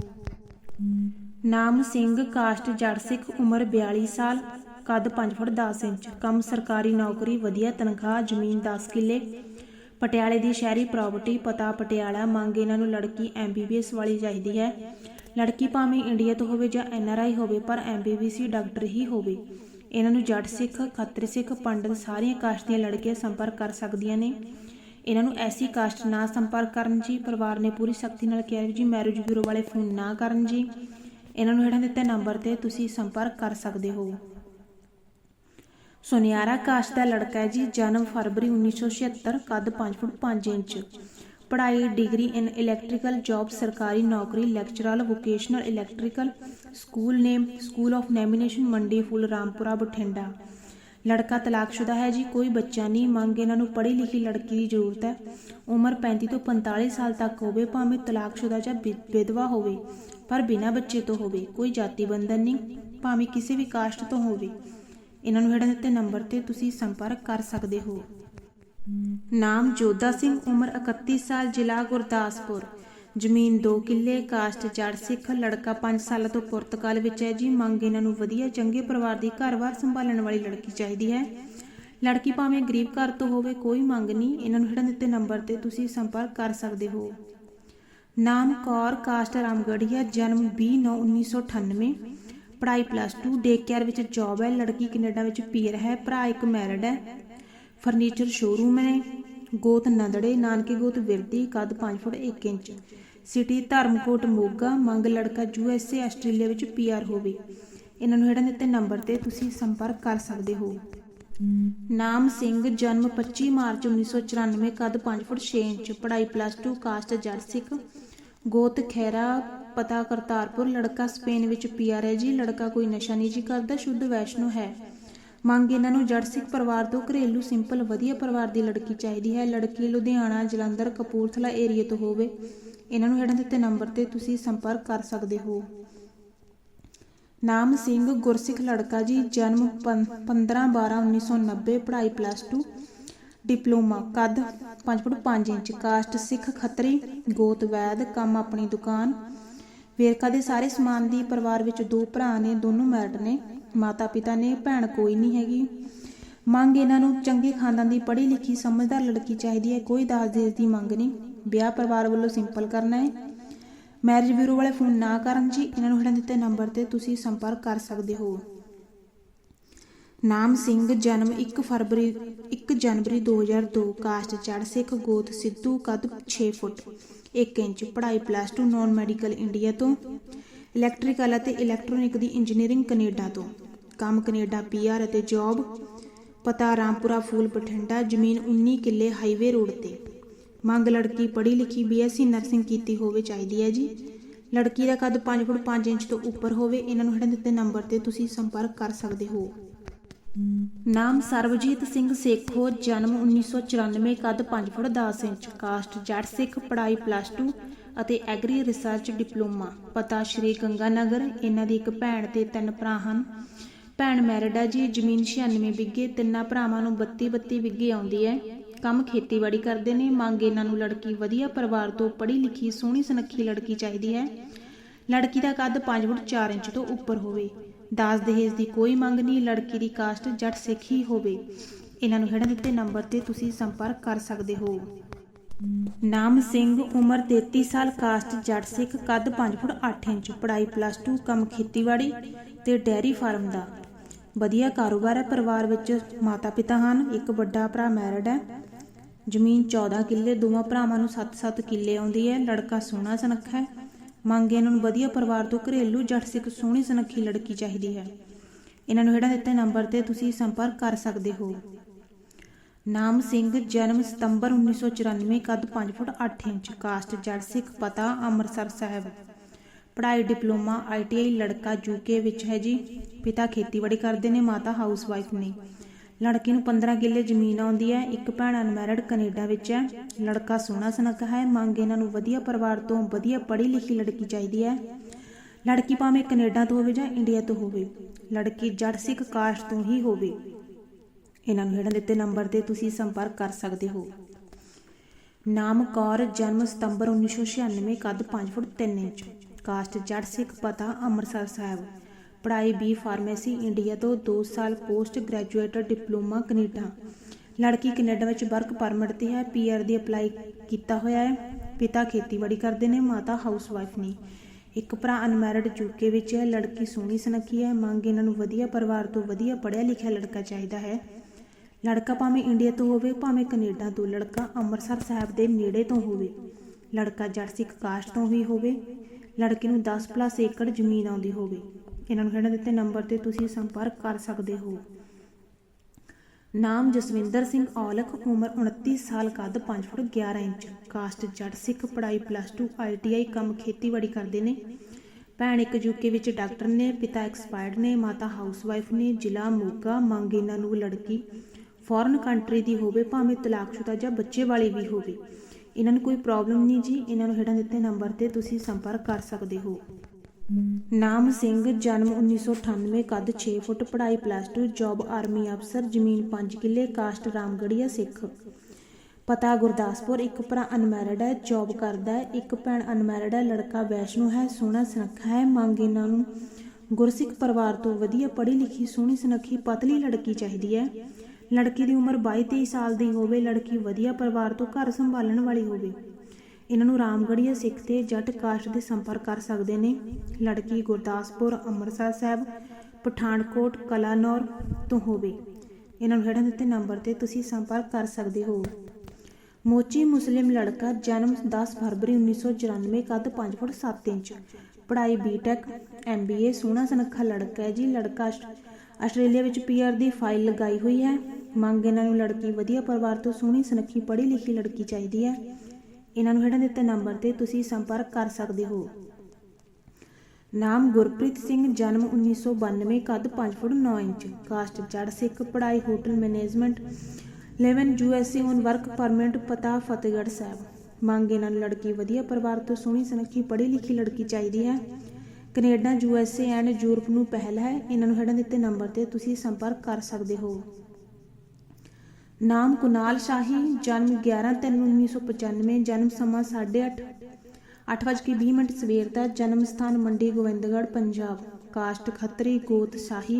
ਨਾਮ ਸਿੰਘ ਕਾਸਟ ਜੱਟ ਸਿੱਖ, ਉਮਰ 42 ਸਾਲ, ਕੱਦ 5 ਫੁੱਟ 10 ਇੰਚ। ਕੰਮ ਸਰਕਾਰੀ ਨੌਕਰੀ, ਵਧੀਆ ਤਨਖਾਹ, ਜ਼ਮੀਨ 10 ਕਿੱਲੇ। ਪਟਿਆਲੇ ਦੀ ਸ਼ਹਿਰੀ ਪ੍ਰਾਪਰਟੀ ਪਤਾ ਪਟਿਆਲਾ ਮੰਗ ਇਹਨਾਂ ਨੂੰ ਲੜਕੀ ਐਮਬੀਬੀਐਸ ਵਾਲੀ ਚਾਹੀਦੀ ਹੈ। ਲੜਕੀ ਭਾਵੇਂ ਇੰਡੀਆ ਤੋਂ ਹੋਵੇ ਜਾਂ ਐਨਆਰਆਈ ਹੋਵੇ, ਪਰ ਐਮਬੀਬੀਸੀ ਡਾਕਟਰ ਹੀ ਹੋਵੇ। ਇਹਨਾਂ ਨੂੰ ਜੱਟ ਸਿੱਖ, ਖੱਤਰ ਸਿੱਖ, ਪੰਡਤ ਸਾਰੀਆਂ ਕਾਸਟ ਦੀਆਂ ਲੜਕੀਆਂ ਸੰਪਰਕ ਕਰ ਸਕਦੀਆਂ ਨੇ। ਇਹਨਾਂ ਨੂੰ ਐਸੀ ਕਾਸਟ ਨਾ ਸੰਪਰਕ ਕਰਨ ਜੀ। ਪਰਿਵਾਰ ਨੇ ਪੂਰੀ ਸਖਤੀ ਨਾਲ ਕਿਹਾ ਜੀ ਮੈਰਿਜ ਬਿਊਰੋ ਵਾਲੇ ਫੋਨ ਨਾ ਕਰਨ ਜੀ। ਇਹਨਾਂ ਨੂੰ ਹੇਠਾਂ ਦਿੱਤੇ ਨੰਬਰ ਤੇ ਤੁਸੀਂ ਸੰਪਰਕ ਕਰ ਸਕਦੇ ਹੋ। ਸੁਨਿਆਰਾ ਕਾਸਟ ਦਾ ਲੜਕਾ ਹੈ ਜੀ, ਜਨਮ ਫਰਵਰੀ 1976 ਕੱਦ 5 ਫੁੱਟ 5 ਇੰਚ। ਪੜ੍ਹਾਈ, ਡਿਗਰੀ ਇਨ ਇਲੈਕਟ੍ਰੀਕਲ, ਜੌਬ, ਸਰਕਾਰੀ ਨੌਕਰੀ, lecturer, vocational electrical, school name, school of eminence, Mandi Phul, Rampura, Bathinda. ਲੜਕਾ ਤਲਾਕਸ਼ੁਦਾ ਹੈ ਜੀ, ਕੋਈ ਬੱਚਾ ਨਹੀਂ, ਮੰਗ ਇਹਨਾਂ ਨੂੰ ਪੜ੍ਹੀ ਲਿਖੀ ਲੜਕੀ ਦੀ ਜ਼ਰੂਰਤ ਹੈ। ਉਮਰ 35 ਤੋਂ 45 ਸਾਲ ਤੱਕ ਹੋਵੇ, ਭਾਵੇਂ ਤਲਾਕਸ਼ੁਦਾ ਜਾਂ ਵਿ- ਵਿਧਵਾ ਹੋਵੇ, ਪਰ ਬਿਨਾਂ ਬੱਚੇ ਤੋਂ ਹੋਵੇ, ਕੋਈ ਜਾਤੀ ਬੰਧਨ ਨਹੀਂ, ਭਾਵੇਂ ਕਿਸੇ ਵੀ ਕਾਸਟ ਤੋਂ ਹੋਵੇ। ਇਹਨਾਂ ਨੂੰ ਹੇਠਾਂ ਦਿੱਤੇ ਨੰਬਰ ਤੇ ਤੁਸੀਂ ਸੰਪਰਕ ਕਰ ਸਕਦੇ ਹੋ। ਨਾਮ ਜੋਧਾ ਸਿੰਘ, ਉਮਰ 31 ਸਾਲ, ਜ਼ਿਲ੍ਹਾ ਗੁਰਦਾਸਪੁਰ। ਜ਼ਮੀਨ 2 ਕਿੱਲੇ ਕਾਸਟ ਜੜ ਸਿੱਖ, ਲੜਕਾ 5 ਸਾਲਾਂ ਤੋਂ ਪੁਰਤਗਾਲ ਵਿੱਚ ਹੈ। ਜੀ, ਮੰਗ ਇਹਨਾਂ ਨੂੰ ਵਧੀਆ, ਚੰਗੇ ਪਰਿਵਾਰ ਦੀ ਘਰ-ਬਾਰ ਸੰਭਾਲਣ ਵਾਲੀ ਲੜਕੀ ਚਾਹੀਦੀ ਹੈ। ਲੜਕੀ ਭਾਵੇਂ ਗਰੀਬ ਘਰ ਤੋਂ ਹੋਵੇ, ਕੋਈ ਮੰਗ ਨਹੀਂ। ਇਹਨਾਂ ਨੂੰ ਹੇਠਾਂ ਦਿੱਤੇ ਨੰਬਰ ਤੇ ਤੁਸੀਂ ਸੰਪਰਕ ਕਰ ਸਕਦੇ ਹੋ। ਨਾਮ ਕੌਰ ਕਾਸਟ ਰਾਮਗੜੀਆ ਜਨਮ 20/9/1998 ਪੜ੍ਹਾਈ ਪਲੱਸ 2 ਡੇ ਕੇਅਰ ਵਿੱਚ ਜੌਬ ਹੈ, ਲੜਕੀ ਕੈਨੇਡਾ ਵਿੱਚ ਪੀਰ ਹੈ, ਭਰਾ ਇੱਕ ਮੈਰਿਡ ਹੈ। ਫਰਨੀਚਰ ਸ਼ੋਰੂਮ ਹੈ ਗੋਤ ਨੰਦੜੇ, ਨਾਨਕੇ ਗੋਤ ਵਿਰਦੀ, ਕੱਦ 5 foot 1 inch. City Dharamkot Moga, ਮੰਗ ਲੜਕਾ ਯੂ ਐਸ ਏ ਆਸਟ੍ਰੇਲੀਆ ਵਿੱਚ ਪੀਆਰ ਹੋਵੇ। ਇਹਨਾਂ ਨੂੰ ਹੇਠਾਂ ਦਿੱਤੇ ਨੰਬਰ ਤੇ ਤੁਸੀਂ ਸੰਪਰਕ ਕਰ ਸਕਦੇ ਹੋ। ਨਾਮ ਸਿੰਘ, ਜਨਮ 25 ਮਾਰਚ 1994 ਕੱਦ 5 ਫੁੱਟ 6 ਇੰਚ। ਪੜ੍ਹਾਈ ਪਲੱਸ 2 ਕਾਸਟ ਜੱਟ ਸਿੱਖ। ਗੋਤ ਖੈਰਾ ਪਤਾ ਕਰਤਾਰਪੁਰ ਲੜਕਾ ਸਪੇਨ ਵਿੱਚ ਪੀਆਰ ਹੈ ਜੀ। ਲੜਕਾ ਕੋਈ ਨਸ਼ਾ ਨਹੀਂ ਜੀ ਕਰਦਾ, ਸ਼ੁੱਧ ਵੈਸ਼ਨੋ ਹੈ। ਮੰਗ ਇਹਨਾਂ ਨੂੰ ਜੱਟ ਸਿੱਖ ਪਰਿਵਾਰ ਤੋਂ ਘਰੇਲੂ ਸਿੰਪਲ ਵਧੀਆ ਪਰਿਵਾਰ ਦੀ ਲੜਕੀ ਚਾਹੀਦੀ ਹੈ। ਲੜਕੀ ਲੁਧਿਆਣਾ, ਜਲੰਧਰ, ਕਪੂਰਥਲਾ ਏਰੀਆ ਤੋਂ ਹੋਵੇ। ਇਹਨਾਂ ਨੂੰ ਹੇਠਾਂ ਦਿੱਤੇ ਨੰਬਰ ਤੇ ਤੁਸੀਂ ਸੰਪਰਕ ਕਰ ਸਕਦੇ ਹੋ। ਨਾਮ ਸਿੰਘ ਗੁਰਸਿੱਖ ਲੜਕਾ ਜੀ, ਜਨਮ 15/12/1990 ਪੜ੍ਹਾਈ ਪਲੱਸ 2 ਡਿਪਲੋਮਾ ਕੱਦ 5 foot 5 inch, caste Sikh Khatri, ਗੋਤ ਵੈਦ, ਕੰਮ ਆਪਣੀ ਦੁਕਾਨ ਵੇਰਕਾ ਦੇ ਸਾਰੇ ਸਮਾਨ ਦੀ ਪਰਿਵਾਰ ਵਿੱਚ ਦੋ ਭਰਾ ਨੇ, ਦੋਨੋਂ ਮੈਰਿਡ ਨੇ ਮਾਤਾ ਪਿਤਾ ਨੇ, ਭੈਣ ਕੋਈ ਨਹੀਂ ਹੈਗੀ। ਮੰਗ ਇਹਨਾਂ ਨੂੰ ਚੰਗੇ ਖਾਨਦਾਨ ਦੀ ਪੜ੍ਹੀ ਲਿਖੀ ਸਮਝਦਾਰ ਲੜਕੀ ਚਾਹੀਦੀ ਹੈ, ਕੋਈ ਦਾਜ ਦੇਜ ਦੀ ਮੰਗ ਨਹੀਂ। ਵਿਆਹ ਪਰਿਵਾਰ ਵੱਲੋਂ ਸਿੰਪਲ ਕਰਨਾ ਹੈ। ਮੈਰਿਜ ਬਿਊਰੋ ਵਾਲੇ ਫੋਨ ਨਾ ਕਰਨ ਜੀ, ਇਹਨਾਂ ਨੂੰ ਹੇਠਾਂ ਦਿੱਤੇ ਨੰਬਰ ਤੇ ਤੁਸੀਂ ਸੰਪਰਕ ਕਰ ਸਕਦੇ ਹੋ। ਨਾਮ ਸਿੰਘ, ਜਨਮ 1 ਫਰਵਰੀ 1 ਜਨਵਰੀ 2002 ਕਾਸਟ ਚੜ ਸਿੱਖ ਗੋਤ ਸਿੱਧੂ ਕੱਦ 6 ਫੁੱਟ। 1 ਇੰਚ, ਪੜ੍ਹਾਈ ਪਲੱਸ 2 ਨਾਨ ਮੈਡੀਕਲ ਇੰਡੀਆ ਤੋਂ। ਇਲੈਕਟ੍ਰੀਕਲ ਅਤੇ ਇਲੈਕਟ੍ਰੋਨਿਕ ਦੀ ਇੰਜੀਨੀਅਰਿੰਗ ਕੈਨੇਡਾ ਤੋਂ। ਕੰਮ ਕੈਨੇਡਾ ਪੀਆਰ ਅਤੇ ਜੌਬ ਪਤਾ ਰਾਮਪੁਰਾ ਫੂਲ ਬਠਿੰਡਾ, ਜ਼ਮੀਨ 19 ਕਿੱਲੇ ਹਾਈਵੇ ਰੋਡ ਤੇ। ਮੰਗ ਲੜਕੀ ਪੜ੍ਹੀ ਲਿਖੀ ਬੀਐਸਸੀ ਨਰਸਿੰਗ ਕੀਤੀ ਹੋਵੇ ਚਾਹੀਦੀ ਹੈ ਜੀ। ਲੜਕੀ ਦਾ ਕੱਦ 5 ਫੁੱਟ 5 ਇੰਚ ਤੋਂ ਉੱਪਰ ਹੋਵੇ, ਇਹਨਾਂ ਨੂੰ ਹੇਠਾਂ ਦਿੱਤੇ ਨੰਬਰ ਤੇ ਤੁਸੀਂ ਸੰਪਰਕ ਕਰ ਸਕਦੇ ਹੋ। ਨਾਮ ਸਰਵਜੀਤ ਸਿੰਘ ਸੇਖੋ, ਜਨਮ 1994 ਕੱਦ 5 ਫੁੱਟ 10 ਇੰਚ, ਕਾਸਟ ਜੱਟ ਸਿੱਖ, ਪੜ੍ਹਾਈ ਪਲੱਸ 2 ਅਤੇ ਐਗਰੀ ਰਿਸਰਚ ਡਿਪਲੋਮਾ ਪਤਾ ਸ਼੍ਰੀ ਗੰਗਾ ਇਹਨਾਂ ਦੀ ਇੱਕ ਭੈਣ ਤੇ ਤਿੰਨ ਭਰਾ ਹਨ। ਭੈਣ ਮੈਰਿਡ ਹੈ ਜੀ, ਜ਼ਮੀਨ 96 ਵਿਗੇ ਤਿੰਨਾਂ ਭਰਾਵਾਂ ਨੂੰ 32 32 ਵਿਗੇ ਆਉਂਦੀ ਹੈ ਕੰਮ ਖੇਤੀਬਾੜੀ ਕਰਦੇ ਨੇ, ਮੰਗ ਇਹਨਾਂ ਨੂੰ ਲੜਕੀ ਵਧੀਆ ਪਰਿਵਾਰ ਤੋਂ ਪੜ੍ਹੀ ਲਿਖੀ, ਸੋਹਣੀ ਸੁਨੱਖੀ ਲੜਕੀ ਚਾਹੀਦੀ ਹੈ ਲੜਕੀ ਦਾ ਕੱਦ 5 ਫੁੱਟ 4 ਇੰਚ ਤੋਂ ਉੱਪਰ ਹੋਵੇ। ਦਾਜ ਦਹੇਜ ਦੀ ਕੋਈ ਮੰਗ ਨਹੀਂ, ਲੜਕੀ ਦੀ ਕਾਸਟ ਜੱਟ ਸਿੱਖ ਹੀ ਹੋਵੇ। ਇਹਨਾਂ ਨੂੰ ਹੇਠਾਂ ਦਿੱਤੇ ਨੰਬਰ ਤੇ ਤੁਸੀਂ ਸੰਪਰਕ ਕਰ ਸਕਦੇ ਹੋ। ਨਾਮ ਸਿੰਘ, ਉਮਰ 33 ਸਾਲ, ਕਾਸਟ ਜੱਟ ਸਿੱਖ, ਕੱਦ 5 ਫੁੱਟ 8 ਇੰਚ, ਪੜ੍ਹਾਈ ਪਲੱਸ 2 ਕੰਮ ਖੇਤੀਬਾੜੀ ਤੇ ਡੈਰੀ ਫਾਰਮ ਦਾ। ਵਧੀਆ ਕਾਰੋਬਾਰ ਹੈ, ਪਰਿਵਾਰ ਵਿੱਚ ਮਾਤਾ ਪਿਤਾ ਹਨ, ਇੱਕ ਵੱਡਾ ਭਰਾ ਮੈਰਿਡ ਹੈ। ਜ਼ਮੀਨ 14 ਕਿੱਲੇ, ਦੋਵਾਂ ਭਰਾਵਾਂ ਨੂੰ 7-7 ਕਿੱਲੇ ਆਉਂਦੀ ਹੈ। ਲੜਕਾ ਸੋਹਣਾ, ਸੁਨੱਖਾ ਹੈ। ਮੰਗ ਇਹਨਾਂ ਨੂੰ ਵਧੀਆ ਪਰਿਵਾਰ ਤੋਂ ਘਰੇਲੂ ਜੱਟ ਸਿੱਖ ਸੋਹਣੀ ਸੁਨੱਖੀ ਲੜਕੀ ਚਾਹੀਦੀ ਹੈ। ਇਹਨਾਂ ਨੂੰ ਹੇਠਾਂ ਦਿੱਤੇ ਨੰਬਰ ਤੇ ਤੁਸੀਂ ਸੰਪਰਕ ਕਰ ਸਕਦੇ ਹੋ। ਨਾਮ ਸਿੰਘ, ਜਨਮ ਸਤੰਬਰ 1994 ਕੱਦ 5 ਫੁੱਟ 8 ਇੰਚ, ਕਾਸਟ ਜੱਟ ਸਿੱਖ ਪਤਾ, ਅੰਮ੍ਰਿਤਸਰ ਸਾਹਿਬ। ਪੜ੍ਹਾਈ, ਡਿਪਲੋਮਾ ਆਈਟੀਆਈ ਲੜਕਾ ਯੂਕੇ ਵਿੱਚ ਹੈ ਜੀ। ਪਿਤਾ ਖੇਤੀਬਾੜੀ ਕਰਦੇ ਨੇ, ਮਾਤਾ ਹਾਊਸ ਵਾਈਫ ਨੇ। ਲੜਕੀ ਨੂੰ 15 ਕਿੱਲੇ ਜ਼ਮੀਨ ਆਉਂਦੀ ਹੈ, ਇੱਕ ਭੈਣ ਅਨਮੈਰਿਡ ਕੈਨੇਡਾ ਵਿੱਚ ਹੈ। ਲੜਕਾ ਸੋਹਣਾ ਸੁਨੱਖਾ ਹੈ, ਮੰਗ ਇਹਨਾਂ ਨੂੰ ਵਧੀਆ ਪਰਿਵਾਰ ਤੋਂ ਵਧੀਆ ਪੜ੍ਹੀ ਲਿਖੀ ਲੜਕੀ ਚਾਹੀਦੀ ਹੈ। ਲੜਕੀ ਭਾਵੇਂ ਕੈਨੇਡਾ ਤੋਂ ਹੋਵੇ ਜਾਂ ਇੰਡੀਆ ਤੋਂ ਹੋਵੇ, ਲੜਕੀ ਜੜ ਸਿੱਖ ਕਾਸਟ ਤੋਂ ਹੀ ਹੋਵੇ। ਇਹਨਾਂ ਨੂੰ ਹੇਠਾਂ ਦਿੱਤੇ ਨੰਬਰ ਤੇ ਤੁਸੀਂ ਸੰਪਰਕ ਕਰ ਸਕਦੇ ਹੋ। ਨਾਮ ਕੌਰ, ਜਨਮ ਸਤੰਬਰ 1996 ਕੱਦ 5 ਫੁੱਟ 3 ਇੰਚ। ਕਾਸਟ ਜੜ ਸਿੱਖ ਪਤਾ, ਅੰਮ੍ਰਿਤਸਰ ਸਾਹਿਬ। ਪੜ੍ਹਾਈ ਬੀ ਫਾਰਮੇਸੀ ਇੰਡੀਆ ਤੋਂ 2 ਸਾਲ ਪੋਸਟ ਗ੍ਰੈਜੂਏਟ ਡਿਪਲੋਮਾ ਕੈਨੇਡਾ। ਲੜਕੀ ਕੈਨੇਡਾ ਵਿੱਚ ਵਰਕ ਪਰਮਿਟ ਤੇ ਹੈ ਪੀਆਰ ਦੀ ਅਪਲਾਈ ਕੀਤਾ ਹੋਇਆ ਹੈ। ਪਿਤਾ ਖੇਤੀਬਾੜੀ ਕਰਦੇ ਨੇ, ਮਾਤਾ ਹਾਊਸ ਵਾਈਫ ਨੇ। ਇੱਕ ਭਰਾ ਅਨਮੈਰਿਡ ਯੂਕੇ ਵਿੱਚ ਹੈ, ਲੜਕੀ ਸੋਹਣੀ ਸੁਨੱਖੀ ਹੈ, ਮੰਗ ਇਹਨਾਂ ਨੂੰ ਵਧੀਆ ਪਰਿਵਾਰ ਤੋਂ ਵਧੀਆ ਪੜ੍ਹਿਆ ਲਿਖਿਆ ਲੜਕਾ ਚਾਹੀਦਾ ਹੈ। ਲੜਕਾ ਭਾਵੇਂ ਇੰਡੀਆ ਤੋਂ ਹੋਵੇ, ਭਾਵੇਂ ਕੈਨੇਡਾ ਤੋਂ, ਲੜਕਾ ਅੰਮ੍ਰਿਤਸਰ ਸਾਹਿਬ ਦੇ ਨੇੜੇ ਤੋਂ ਹੋਵੇ। ਲੜਕਾ ਜੱਟ ਸਿੱਖ ਕਾਸਟ ਤੋਂ ਵੀ ਹੋਵੇ, ਲੜਕੇ ਨੂੰ 10 ਪਲੱਸ ਏਕੜ ਜ਼ਮੀਨ ਆਉਂਦੀ ਹੋਵੇ। ਇਹਨਾਂ ਨੂੰ ਹੇਠਾਂ ਦਿੱਤੇ ਨੰਬਰ ਤੇ ਤੁਸੀਂ ਸੰਪਰਕ ਕਰ ਸਕਦੇ ਹੋ। ਨਾਮ ਜਸਵਿੰਦਰ ਸਿੰਘ ਔਲਖ, ਉਮਰ 29 ਸਾਲ, ਕੱਦ 5 ਫੁੱਟ 11 ਇੰਚ। ਕਾਸਟ ਜੱਟ ਸਿੱਖ ਪੜ੍ਹਾਈ ਪਲੱਸ 2 ਆਈਟੀਆਈ ਕੰਮ ਖੇਤੀਬਾੜੀ ਕਰਦੇ ਨੇ। ਭੈਣ ਇੱਕ ਯੂਕੇ ਵਿੱਚ ਡਾਕਟਰ ਨੇ, ਪਿਤਾ ਐਕਸਪਾਇਰਡ ਨੇ, ਮਾਤਾ ਹਾਊਸਵਾਈਫ ਨੇ, ਜ਼ਿਲ੍ਹਾ ਮੋਗਾ, ਮੰਗ ਇਹਨਾਂ ਨੂੰ ਲੜਕੀ। ਫੋਰਨ ਕੰਟਰੀ ਦੀ ਹੋਵੇ, ਭਾਵੇਂ ਤਲਾਕਸ਼ੁਦਾ ਜਾਂ ਬੱਚੇ ਵਾਲੀ ਵੀ ਹੋਵੇ। ਇਹਨਾਂ ਨੂੰ ਕੋਈ ਪ੍ਰੋਬਲਮ ਨਹੀਂ ਜੀ। ਇਹਨਾਂ ਨੂੰ ਹੇਠਾਂ ਦਿੱਤੇ ਨੰਬਰ ਤੇ ਤੁਸੀਂ ਸੰਪਰਕ ਕਰ ਸਕਦੇ ਹੋ। ਨਾਮ ਸਿੰਘ, ਜਨਮ 1998 ਕੱਦ 6 ਫੁੱਟ, ਪੜ੍ਹਾਈ ਪਲੱਸ 2 ਜੌਬ ਆਰਮੀ ਅਫਸਰ ਜ਼ਮੀਨ 5 ਕਿੱਲੇ ਕਾਸਟ ਰਾਮਗੜੀਆ ਸਿੱਖ। ਪਤਾ ਗੁਰਦਾਸਪੁਰ, ਇੱਕ ਭਰਾ ਅਨਮੈਰਿਡ ਹੈ ਜੌਬ ਕਰਦਾ ਹੈ, ਇੱਕ ਭੈਣ ਅਨਮੈਰਿਡ ਹੈ, ਲੜਕਾ ਵੈਸ਼ਨੂ ਹੈ, ਸੋਹਣਾ ਸੁਨੱਖਾ ਹੈ, ਮੰਗ ਇਹਨਾਂ ਨੂੰ ਗੁਰਸਿੱਖ ਪਰਿਵਾਰ ਤੋਂ ਵਧੀਆ ਪੜ੍ਹੀ ਲਿਖੀ, ਸੋਹਣੀ ਸੁਨੱਖੀ, ਪਤਲੀ ਲੜਕੀ ਚਾਹੀਦੀ ਹੈ। ਲੜਕੀ ਦੀ ਉਮਰ 22-23 ਸਾਲ ਦੀ ਹੋਵੇ, ਲੜਕੀ ਵਧੀਆ ਪਰਿਵਾਰ ਤੋਂ ਘਰ ਸੰਭਾਲਣ ਵਾਲੀ ਹੋਵੇ। ਇਹਨਾਂ ਨੂੰ ਰਾਮਗੜੀਆ ਸਿੱਖ ਤੇ ਜੱਟ ਕਾਸਟ ਦੇ ਸੰਪਰਕ ਕਰ ਸਕਦੇ ਨੇ। ਲੜਕੀ ਗੁਰਦਾਸਪੁਰ, ਅੰਮ੍ਰਿਤਸਰ ਸਾਹਿਬ, ਪਠਾਨਕੋਟ, ਕਲਾਨੌਰ ਤੋਂ ਹੋਵੇ। ਇਹਨਾਂ ਨੂੰ ਹੇਠਾਂ ਦਿੱਤੇ ਨੰਬਰ ਤੇ ਤੁਸੀਂ ਸੰਪਰਕ ਕਰ ਸਕਦੇ ਹੋ। ਮੋਚੀ ਮੁਸਲਿਮ ਲੜਕਾ ਜਨਮ 10 ਫਰਵਰੀ 1994 ਕੱਦ 5 ਫੁੱਟ 7 ਇੰਚ। ਪੜ੍ਹਾਈ ਬੀਟੈਕ ਐਮਬੀਏ ਸੋਹਣਾ ਸੁਨੱਖਾ ਲੜਕਾ ਹੈ ਜੀ। ਲੜਕਾ ਆਸਟ- ਆਸਟ੍ਰੇਲੀਆ ਵਿੱਚ ਪੀਆਰ ਦੀ ਫਾਈਲ ਲਗਾਈ ਹੋਈ ਹੈ। ਮੰਗ ਇਹਨਾਂ ਨੂੰ ਲੜਕੀ ਵਧੀਆ ਪਰਿਵਾਰ ਤੋਂ ਸੋਹਣੀ, ਸੁਨੱਖੀ ਪੜ੍ਹੀ ਲਿਖੀ ਲੜਕੀ ਚਾਹੀਦੀ ਹੈ। ਇਹਨਾਂ ਨੂੰ ਹੇਠਾਂ ਦਿੱਤੇ ਨੰਬਰ ਤੇ ਤੁਸੀਂ ਸੰਪਰਕ ਕਰ ਸਕਦੇ ਹੋ। ਨਾਮ ਗੁਰਪ੍ਰੀਤ ਸਿੰਘ, ਜਨਮ 1992 ਕੱਦ 5 ਫੁੱਟ 9 ਇੰਚ ਕਾਸਟ ਜੜ ਸਿੱਖ, ਪੜ੍ਹਾਈ hotel management 11 USA on work permit ਪਤਾ ਫਤਿਹਗੜ੍ਹ ਸਾਹਿਬ। ਮੰਗ ਇਹਨਾਂ ਨੂੰ, ਲੜਕੀ ਵਧੀਆ ਪਰਿਵਾਰ ਤੋਂ ਸੋਹਣੀ ਸੁਨੱਖੀ ਪੜ੍ਹੀ ਲਿਖੀ ਲੜਕੀ ਚਾਹੀਦੀ ਹੈ। ਕੈਨੇਡਾ ਯੂਐਸਏ ਐਂਡ ਯੂਰਪ ਨੂੰ ਪਹਿਲ ਹੈ। ਇਹਨਾਂ ਨੂੰ ਹੇਠਾਂ ਦਿੱਤੇ ਨੰਬਰ ਤੇ ਤੁਸੀਂ ਸੰਪਰਕ ਕਰ ਸਕਦੇ ਹੋ। ਨਾਮ ਕੁਨਾਲ ਸ਼ਾਹੀ, ਜਨਮ 11/3/1995 ਜਨਮ ਸਮਾਂ 8:30 8:20 ਸਵੇਰ ਦਾ, ਜਨਮ ਸਥਾਨ ਮੰਡੀ, ਗੋਬਿੰਦਗੜ੍ਹ, ਪੰਜਾਬ। ਕਾਸਟ ਖੱਤਰੀ, ਗੋਤ ਸ਼ਾਹੀ,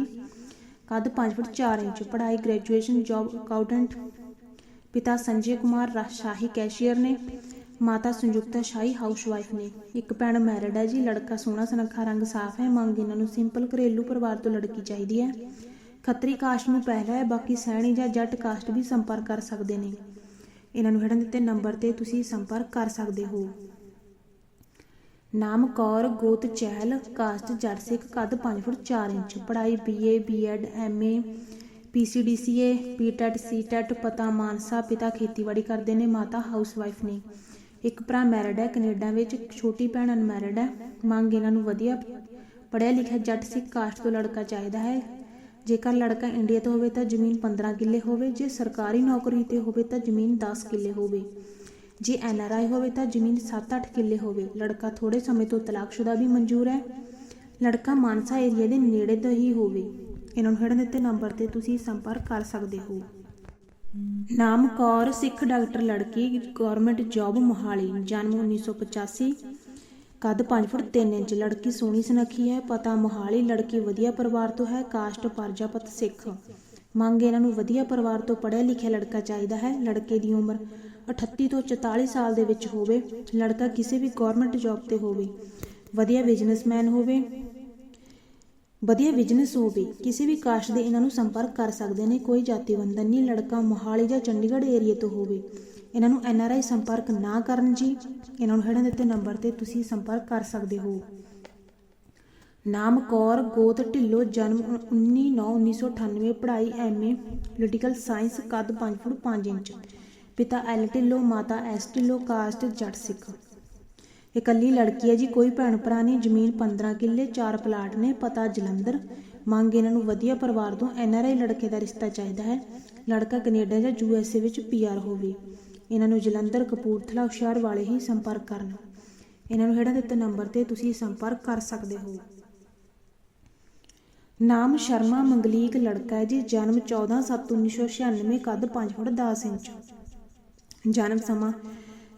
ਕੱਦ 5 ਫੁੱਟ 4 ਇੰਚ, ਪੜ੍ਹਾਈ, ਗ੍ਰੈਜੂਏਸ਼ਨ, ਜੌਬ ਅਕਾਊਂਟੈਂਟ। ਪਿਤਾ ਸੰਜੇ ਕੁਮਾਰ ਸ਼ਾਹੀ ਕੈਸ਼ੀਅਰ ਨੇ, ਮਾਤਾ ਸੰਯੁਕਤਾ ਸ਼ਾਹੀ ਹਾਊਸਵਾਈਫ ਨੇ। ਇੱਕ ਭੈਣ ਮੈਰਿਡ ਹੈ ਜੀ, ਲੜਕਾ ਸੋਹਣਾ ਸੁਨੱਖਾ, ਰੰਗ ਸਾਫ਼ ਹੈ, ਮੰਗ ਇਹਨਾਂ ਨੂੰ ਸਿੰਪਲ ਘਰੇਲੂ ਪਰਿਵਾਰ ਤੋਂ ਲੜਕੀ ਚਾਹੀਦੀ ਹੈ। ਖੱਤਰੀ ਕਾਸਟ ਨੂੰ ਪਹਿਲਾ ਹੈ, ਬਾਕੀ ਸੈਣੀ ਜਾਂ ਜੱਟ ਕਾਸਟ ਵੀ ਸੰਪਰਕ ਕਰ ਸਕਦੇ ਨੇ। ਇਹਨਾਂ ਨੂੰ ਹੇਠਾਂ ਦਿੱਤੇ ਨੰਬਰ ਤੇ ਤੁਸੀਂ ਸੰਪਰਕ ਕਰ ਸਕਦੇ ਹੋ। ਨਾਮ ਕੌਰ, ਗੋਤ ਚਹਿਲ ਕਾਸਟ ਜੱਟ ਸਿੱਖ, ਕੱਦ 5 ਫੁੱਟ 4 ਇੰਚ। ਪੜ੍ਹਾਈ BA BEd MA PGDCA PTET CTET ਪਤਾ ਮਾਨਸਾ, ਪਿਤਾ ਖੇਤੀਬਾੜੀ ਕਰਦੇ ਨੇ, ਮਾਤਾ ਹਾਊਸਵਾਈਫ ਨੇ। ਇੱਕ ਭਰਾ ਮੈਰਿਡ ਹੈ, ਕੈਨੇਡਾ ਵਿੱਚ ਛੋਟੀ ਭੈਣ ਅਨਮੈਰਿਡ ਹੈ। ਮੰਗ ਇਹਨਾਂ ਨੂੰ ਵਧੀਆ ਪੜ੍ਹਿਆ ਲਿਖਿਆ ਜੱਟ ਸਿੱਖ ਕਾਸਟ ਤੋਂ ਲੜਕਾ ਚਾਹੀਦਾ ਹੈ। ਜੇਕਰ ਲੜਕਾ ਇੰਡੀਆ ਤੋਂ ਹੋਵੇ ਤਾਂ ਜ਼ਮੀਨ 15 ਕਿੱਲੇ ਹੋਵੇ, ਜੇ ਸਰਕਾਰੀ ਨੌਕਰੀ ਤੇ ਹੋਵੇ ਤਾਂ ਜ਼ਮੀਨ 10 ਕਿੱਲੇ ਹੋਵੇ। ਜੇ ਐਨ ਆਰ ਆਈ ਹੋਵੇ ਤਾਂ ਜ਼ਮੀਨ 7-8 ਕਿੱਲੇ ਹੋਵੇ। ਲੜਕਾ ਥੋੜੇ ਸਮੇਂ ਤੋਂ ਤਲਾਕਸ਼ੁਦਾ ਵੀ ਮਨਜ਼ੂਰ ਹੈ। ਲੜਕਾ ਮਾਨਸਾ ਏਰੀਆ ਦੇ ਨੇੜੇ ਤੋਂ ਹੀ ਹੋਵੇ। ਇਹਨਾਂ ਨੂੰ ਹੇਠਾਂ ਦਿੱਤੇ ਨੰਬਰ ਤੇ ਤੁਸੀਂ ਸੰਪਰਕ ਕਰ ਸਕਦੇ ਹੋ। ਨਾਮ ਕੌਰ, ਸਿੱਖ ਡਾਕਟਰ ਲੜਕੀ, ਗਵਰਨਮੈਂਟ ਜੌਬ ਮੋਹਾਲੀ, ਜਨਮ 1985 ਕੱਦ 5 ਫੁੱਟ 3 ਇੰਚ ਲੜਕੀ ਸੋਹਣੀ ਸੁਨੱਖੀ ਹੈ, ਪਤਾ ਮੋਹਾਲੀ ਲੜਕੀ ਵਧੀਆ ਪਰਿਵਾਰ ਤੋਂ ਹੈ, ਕਾਸਟ ਪਰਜਾਪਤ ਸਿੱਖ। ਮੰਗ ਇਹਨਾਂ ਨੂੰ ਵਧੀਆ ਪਰਿਵਾਰ ਤੋਂ ਪੜ੍ਹਿਆ ਲਿਖਿਆ ਲੜਕਾ ਚਾਹੀਦਾ ਹੈ, ਲੜਕੇ ਦੀ ਉਮਰ 38 ਤੋਂ 44 ਸਾਲ ਦੇ ਵਿੱਚ ਹੋਵੇ, ਲੜਕਾ ਕਿਸੇ ਵੀ ਗਵਰਨਮੈਂਟ ਜੌਬ ਤੇ ਹੋਵੇ, ਵਧੀਆ ਬਿਜ਼ਨਸਮੈਨ ਹੋਵੇ, ਵਧੀਆ ਬਿਜ਼ਨਸ ਹੋਵੇ, ਕਿਸੇ ਵੀ ਕਾਸਟ ਦੇ ਇਹਨਾਂ ਨੂੰ ਸੰਪਰਕ ਕਰ ਸਕਦੇ ਨੇ, ਕੋਈ ਜਾਤੀ ਬੰਧਨ ਨਹੀਂ, ਲੜਕਾ ਮੋਹਾਲੀ ਜਾਂ ਚੰਡੀਗੜ੍ਹ ਏਰੀਆ ਤੋਂ ਹੋਵੇ। ਇਹਨਾਂ ਨੂੰ ਐਨ ਆਰ ਆਈ ਸੰਪਰਕ ਨਾ ਕਰਨ ਜੀ। ਇਹਨਾਂ ਨੂੰ ਹੇਠਾਂ ਦਿੱਤੇ ਨੰਬਰ ਤੇ ਤੁਸੀਂ ਸੰਪਰਕ ਕਰ ਸਕਦੇ ਹੋ। ਨਾਮ ਕੌਰ ਗੋਤ ਢਿੱਲੋਂ ਜਨਮ 19/9/1998 ਪੜ੍ਹਾਈ ਐਮਏ ਪੋਲੀਟੀਕਲ ਸਾਇੰਸ ਕੱਦ 5 ਫੁੱਟ 5 ਇੰਚ। ਪਿਤਾ ਐਲ ਢਿੱਲੋਂ, ਮਾਤਾ ਐਸ ਢਿੱਲੋਂ, ਕਾਸਟ ਜੱਟ ਸਿੱਖ। ਇਕੱਲੀ ਲੜਕੀ ਹੈ ਜੀ, ਕੋਈ ਭੈਣ ਭਰਾ ਨਹੀਂ, ਜ਼ਮੀਨ 15 ਕਿੱਲੇ, ਚਾਰ ਪਲਾਟ ਨੇ, ਪਤਾ ਜਲੰਧਰ। ਮੰਗ ਇਹਨਾਂ ਨੂੰ ਵਧੀਆ ਪਰਿਵਾਰ ਤੋਂ ਐਨ ਆਰ ਆਈ ਲੜਕੇ ਦਾ ਰਿਸ਼ਤਾ ਚਾਹੀਦਾ ਹੈ। ਲੜਕਾ ਕੈਨੇਡਾ ਜਾਂ ਯੂ ਐਸ ਏ ਵਿੱਚ ਪੀ ਆਰ ਹੋਵੇ। ਇਹਨਾਂ ਨੂੰ ਜਲੰਧਰ, ਕਪੂਰਥਲਾ, ਹੁਸ਼ਿਆਰ ਵਾਲੇ ਹੀ ਸੰਪਰਕ ਕਰਨ। ਇਹਨਾਂ ਨੂੰ ਹੇਠਾਂ ਦਿੱਤੇ ਨੰਬਰ ਤੇ ਤੁਸੀਂ ਸੰਪਰਕ ਕਰ ਸਕਦੇ ਹੋ। ਨਾਮ ਸ਼ਰਮਾ ਮੰਗਲੀਕ ਲੜਕਾ ਹੈ ਜੀ, ਜਨਮ 14/7/1996 ਕੱਦ 5 ਫੁੱਟ 10 ਇੰਚ। ਜਨਮ ਸਮਾਂ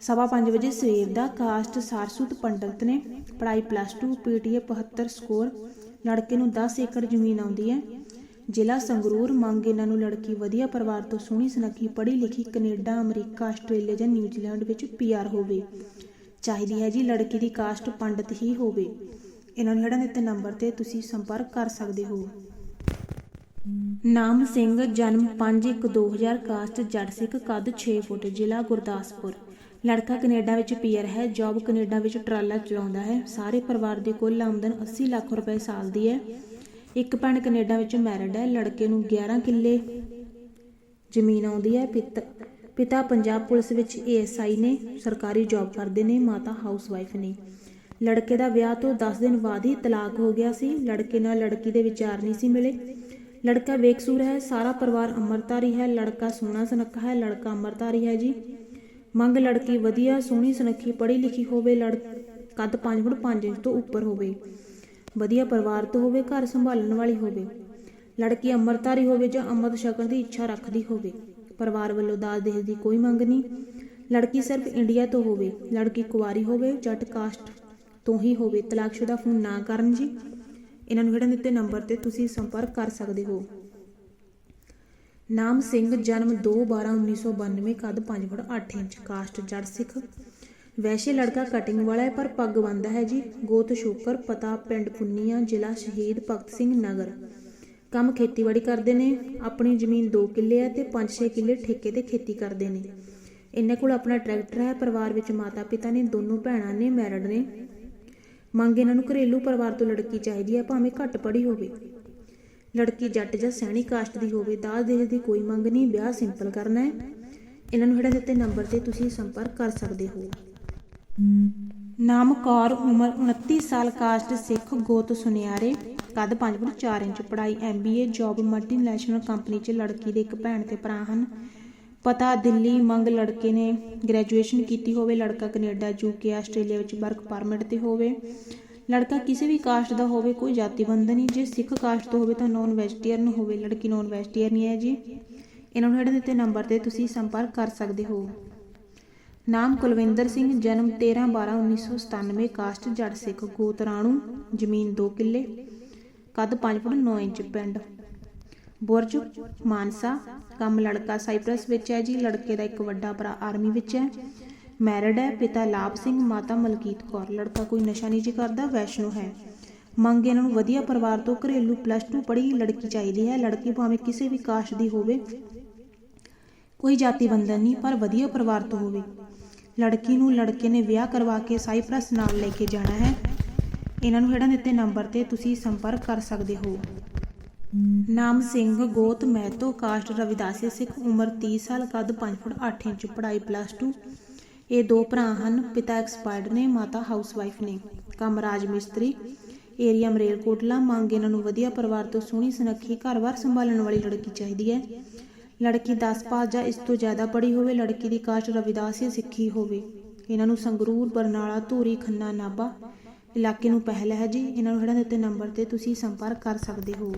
ਸਵਾ 5 ਵਜੇ, ਸਵੇਰ ਦਾ। ਕਾਸਟ ਸਾਰਸੂਤ ਪੰਡਤ ਨੇ, ਪੜ੍ਹਾਈ ਪਲੱਸ 2 ਪੀਟੀਏ 75 ਸਕੋਰ। ਲੜਕੇ ਨੂੰ 10 ਏਕੜ ਜ਼ਮੀਨ ਆਉਂਦੀ ਹੈ। ਜ਼ਿਲ੍ਹਾ ਸੰਗਰੂਰ ਮੰਗ ਇਹਨਾਂ ਨੂੰ ਲੜਕੀ ਵਧੀਆ ਪਰਿਵਾਰ ਤੋਂ ਸੋਹਣੀ ਸੁਨੱਖੀ ਪੜ੍ਹੀ ਲਿਖੀ ਕੈਨੇਡਾ, ਅਮਰੀਕਾ, ਆਸਟ੍ਰੇਲੀਆ ਜਾਂ ਨਿਊਜ਼ੀਲੈਂਡ ਵਿੱਚ ਪੀਆਰ ਹੋਵੇ। ਚਾਹੀਦੀ ਹੈ ਜੀ ਲੜਕੀ ਦੀ ਕਾਸਟ ਪੰਡਤ ਹੀ ਹੋਵੇ। ਇਹਨਾਂ ਨੂੰ ਹੇਠਾਂ ਦਿੱਤੇ ਨੰਬਰ ਤੇ ਤੁਸੀਂ ਸੰਪਰਕ ਕਰ ਸਕਦੇ ਹੋ। ਨਾਮ ਸਿੰਘ, ਜਨਮ 5/1/2000 ਕਾਸਟ ਜੱਟ ਸਿੱਖ, ਕੱਦ 6 ਫੁੱਟ, ਜ਼ਿਲ੍ਹਾ ਗੁਰਦਾਸਪੁਰ। ਲੜਕਾ ਕੈਨੇਡਾ ਵਿੱਚ ਪੀਅਰ ਹੈ, ਜੌਬ ਕੈਨੇਡਾ ਵਿੱਚ ਟਰਾਲਾ ਚਲਾਉਂਦਾ ਹੈ। ਸਾਰੇ ਪਰਿਵਾਰ ਦੀ ਕੁੱਲ ਆਮਦਨ 80 ਲੱਖ ਰੁਪਏ ਸਾਲ ਦੀ ਹੈ। ਇੱਕ ਭੈਣ ਕੈਨੇਡਾ ਵਿੱਚ ਮੈਰਿਡ ਹੈ, ਲੜਕੇ ਨੂੰ 11 ਕਿੱਲੇ ਜ਼ਮੀਨ ਆਉਂਦੀ ਹੈ। ਪਿਤਾ ਪੰਜਾਬ ਪੁਲਿਸ ਵਿੱਚ ਏਐਸਆਈ ਨੇ, ਸਰਕਾਰੀ ਜੌਬ ਕਰਦੇ ਨੇ, ਮਾਤਾ ਹਾਊਸਵਾਈਫ ਨੇ। ਲੜਕੇ ਦਾ ਵਿਆਹ ਤੋਂ 10 ਦਿਨ ਬਾਅਦ ਹੀ ਤਲਾਕ ਹੋ ਗਿਆ ਸੀ। ਲੜਕੇ ਨਾਲ ਲੜਕੀ ਦੇ ਵਿਚਾਰ ਨਹੀਂ ਸੀ ਮਿਲੇ। ਲੜਕਾ ਬੇਕਸੂਰ ਹੈ, ਸਾਰਾ ਪਰਿਵਾਰ ਅੰਮ੍ਰਿਤਧਾਰੀ ਹੈ, ਲੜਕਾ ਸੋਹਣਾ ਸੁਨੱਖਾ ਹੈ, ਲੜਕਾ ਅੰਮ੍ਰਿਤਧਾਰੀ ਹੈ ਜੀ। ਮੰਗ ਲੜਕੀ ਵਧੀਆ, ਸੋਹਣੀ ਸੁਨੱਖੀ, ਪੜ੍ਹੀ ਲਿਖੀ ਹੋਵੇ, ਲੜ ਕੱਦ 5 ਫੁੱਟ 5 ਇੰਚ ਤੋਂ ਉੱਪਰ ਹੋਵੇ। ਵਧੀਆ ਪਰਿਵਾਰ ਤੋਂ ਹੋਵੇ, ਘਰ ਸੰਭਾਲਣ ਵਾਲੀ ਹੋਵੇ। ਲੜਕੀ ਅੰਮ੍ਰਿਤਧਾਰੀ ਹੋਵੇ ਜਾਂ ਅੰਮ੍ਰਿਤ ਛਕਣ ਦੀ ਇੱਛਾ ਰੱਖਦੀ ਹੋਵੇ, ਪਰਿਵਾਰ ਵੱਲੋਂ ਦਾਜ ਦਹੇਜ ਦੀ ਕੋਈ ਮੰਗ ਨਹੀਂ। ਲੜਕੀ ਸਿਰਫ ਇੰਡੀਆ ਤੋਂ ਹੋਵੇ, ਲੜਕੀ ਕੁਆਰੀ ਹੋਵੇ ਜੱਟ ਕਾਸਟ ਤੋਂ ਹੀ ਹੋਵੇ, ਤਲਾਕਸ਼ੁਦਾ ਫੋਨ ਨਾ ਕਰਨ ਜੀ। ਇਹਨਾਂ ਨੂੰ ਹੇਠਾਂ ਦਿੱਤੇ ਨੰਬਰ ਤੇ ਤੁਸੀਂ ਸੰਪਰਕ ਕਰ ਸਕਦੇ ਹੋ। ਨਾਮ ਸਿੰਘ, ਜਨਮ 2/12/1992 ਕੱਦ 5 ਫੁੱਟ 8 ਇੰਚ, ਕਾਸਟ ਜੜ ਸਿੱਖ। ਵੈਸੇ ਲੜਕਾ ਕਟਿੰਗ ਵਾਲਾ ਹੈ, ਪਰ ਪੱਗ ਬੰਦਾ ਹੈ ਜੀ। ਗੋਤ ਸ਼ੋਕਰ, ਪਤਾ, ਪਿੰਡ ਪੁੰਨੀਆ, ਜ਼ਿਲ੍ਹਾ ਸ਼ਹੀਦ ਭਗਤ ਸਿੰਘ ਨਗਰ। ਕੰਮ ਖੇਤੀਬਾੜੀ ਕਰਦੇ ਨੇ। ਆਪਣੀ ਜ਼ਮੀਨ 2 ਕਿੱਲੇ ਹੈ ਤੇ 5-6 ਕਿੱਲੇ ਠੇਕੇ ਤੇ ਖੇਤੀ ਕਰਦੇ ਨੇ। ਇਹਨਾਂ ਕੋਲ ਆਪਣਾ ਟਰੈਕਟਰ ਹੈ। ਪਰਿਵਾਰ ਵਿੱਚ ਮਾਤਾ ਪਿਤਾ ਨੇ, ਦੋਨੋਂ ਭੈਣਾਂ ਨੇ ਮੈਰਿਡ ਨੇ। ਮੰਗ ਇਹਨਾਂ ਨੂੰ ਘਰੇਲੂ ਪਰਿਵਾਰ ਤੋਂ ਲੜਕੀ ਚਾਹੀਦੀ ਹੈ, ਭਾਵੇਂ ਘੱਟ ਪੜ੍ਹੀ ਹੋਵੇ। ਲੜਕੀ ਜੱਟ ਜਾਂ ਸਹਿਣੀ ਕਾਸਟ ਦੀ ਹੋਵੇ, ਦਾਜ ਦੇਜ ਦੀ ਕੋਈ ਮੰਗ ਨਹੀਂ। ਵਿਆਹ ਸਿੰਪਲ ਕਰਨਾ ਹੈ। ਇਹਨਾਂ ਨੂੰ ਹੇਠਾਂ ਦਿੱਤੇ ਨੰਬਰ ਤੇ ਤੁਸੀਂ ਸੰਪਰਕ ਕਰ ਸਕਦੇ ਹੋ। ਨਾਮ ਕੌਰ, ਉਮਰ 29 ਸਾਲ ਕਾਸਟ ਸਿੱਖ, ਗੋਤ ਸੁਨਿਆਰੇ, ਕੱਦ 5 ਫੁੱਟ 4 ਇੰਚ, ਪੜ੍ਹਾਈ ਐਮਬੀਏ ਜੌਬ ਮਲਟੀਨੈਸ਼ਨਲ ਕੰਪਨੀ 'ਚ ਲੜਕੀ ਦੇ ਇੱਕ ਭੈਣ ਤੇ ਭਰਾ ਹਨ। ਪਤਾ ਦਿੱਲੀ ਮੰਗ ਲੜਕੇ ਨੇ ਗ੍ਰੈਜੂਏਸ਼ਨ ਕੀਤੀ ਹੋਵੇ, ਲੜਕਾ ਕੈਨੇਡਾ ਯੂਕੇ ਆਸਟ੍ਰੇਲੀਆ ਵਿੱਚ ਵਰਕ ਪਰਮਿਟ ਤੇ ਹੋਵੇ। ਲੜਕਾ ਕਿਸੇ ਵੀ ਕਾਸਟ ਦਾ ਹੋਵੇ, ਕੋਈ ਜਾਤੀ ਬੰਧਨ ਨਹੀਂ, ਜੇ ਸਿੱਖ ਕਾਸਟ ਤੋਂ ਹੋਵੇ ਤਾਂ ਨੌਨ ਵੈਜੀਟੇਰੀਅਨ ਹੋਵੇ। ਲੜਕੀ ਨੌਨ ਵੈਜੀਟੇਰੀਅਨ ਹੈ ਜੀ। ਇਹਨਾਂ ਨੂੰ ਹੇਠਾਂ ਦਿੱਤੇ ਨੰਬਰ ਤੇ ਤੁਸੀਂ ਸੰਪਰਕ ਕਰ ਸਕਦੇ ਹੋ। ਨਾਮ ਕੁਲਵਿੰਦਰ ਸਿੰਘ, ਜਨਮ 13/12/1997 ਕਾਸਟ ਜੱਟ ਸਿੱਖ ਗੋਤ ਜ਼ਮੀਨ 2 ਕਿੱਲੇ, ਕੱਦ 5 ਫੁੱਟ 9 ਇੰਚ ਪਿੰਡ। ਬੁਰਜ, ਮਾਨਸਾ, ਕੰਮ ਲੜਕਾ ਸਾਈਪ੍ਰਸ ਵਿੱਚ ਹੈ ਜੀ, ਲੜਕੇ ਦਾ ਇੱਕ ਵੱਡਾ ਭਰਾ ਆਰਮੀ ਵਿੱਚ ਹੈ। ਮੈਰਿਡ ਹੈ, ਪਿਤਾ ਲਾਭ ਸਿੰਘ, ਮਾਤਾ ਮਲਕੀਤ ਕੌਰ। ਲੜਕਾ ਕੋਈ ਨਸ਼ਾ ਨਹੀਂ ਜੀ ਕਰਦਾ, ਵੈਸ਼ਨੋ ਹੈ। ਮੰਗ ਇਹਨਾਂ ਨੂੰ ਵਧੀਆ ਪਰਿਵਾਰ ਤੋਂ ਘਰੇਲੂ ਪਲੱਸ 2 ਪੜ੍ਹੀ ਲੜਕੀ ਚਾਹੀਦੀ ਹੈ। ਲੜਕੀ ਭਾਵੇਂ ਕਿਸੇ ਵੀ ਕਾਸਟ ਦੀ ਹੋਵੇ, ਕੋਈ ਜਾਤੀ ਬੰਧਨ ਨਹੀਂ, ਪਰ ਵਧੀਆ ਪਰਿਵਾਰ ਤੋਂ ਹੋਵੇ। ਲੜਕੀ ਨੂੰ ਲੜਕੇ ਨੇ ਵਿਆਹ ਕਰਵਾ ਕੇ ਸਾਈਪ੍ਰਸ ਨਾਲ ਲੈ ਕੇ ਜਾਣਾ ਹੈ। ਇਹਨਾਂ ਨੂੰ ਹੇਠਾਂ ਦਿੱਤੇ ਨੰਬਰ ਤੇ ਤੁਸੀਂ ਸੰਪਰਕ ਕਰ ਸਕਦੇ ਹੋ। ਨਾਮ ਸਿੰਘ ਗੋਤ ਮਹਿਤੋ, ਕਾਸਟ ਰਵਿਦਾਸੀ ਸਿੱਖ, ਉਮਰ 30 ਸਾਲ, ਕੱਦ 5 ਫੁੱਟ 8 ਇੰਚ, ਪੜ੍ਹਾਈ ਪਲੱਸ 2 ਇਹ ਦੋ ਭਰਾ ਹਨ, ਪਿਤਾ ਐਕਸਪਾਇਰਡ ਨੇ, ਮਾਤਾ ਹਾਊਸਵਾਈਫ ਨੇ। ਕੰਮ ਰਾਜ ਮਿਸਤਰੀ ਏਰੀਆ ਮਰੇਲਕੋਟਲਾ। ਮੰਗ ਇਹਨਾਂ ਨੂੰ ਵਧੀਆ ਪਰਿਵਾਰ ਤੋਂ ਸੋਹਣੀ ਸੁਨੱਖੀ ਘਰ-ਬਾਰ ਸੰਭਾਲਣ ਵਾਲੀ ਲੜਕੀ ਚਾਹੀਦੀ ਹੈ। ਲੜਕੀ 10 ਪਾਸ ਜਾਂ ਇਸ ਤੋਂ ਜ਼ਿਆਦਾ ਪੜ੍ਹੀ ਹੋਵੇ, ਲੜਕੀ ਦੀ ਕਾਸਟ ਰਵਿਦਾਸ ਰਵਿਦਾਸੀ ਸਿੱਖੀ ਹੋਵੇ। ਇਹਨਾਂ ਨੂੰ ਸੰਗਰੂਰ, ਬਰਨਾਲਾ, ਧੂਰੀ, ਖੰਨਾ, ਨਾਭਾ ਇਲਾਕੇ ਨੂੰ ਪਹਿਲ ਹੈ ਜੀ। ਇਹਨਾਂ ਨੂੰ ਹੇਠਾਂ ਦਿੱਤੇ ਨੰਬਰ ਤੇ ਤੁਸੀਂ ਸੰਪਰਕ ਕਰ ਸਕਦੇ ਹੋ।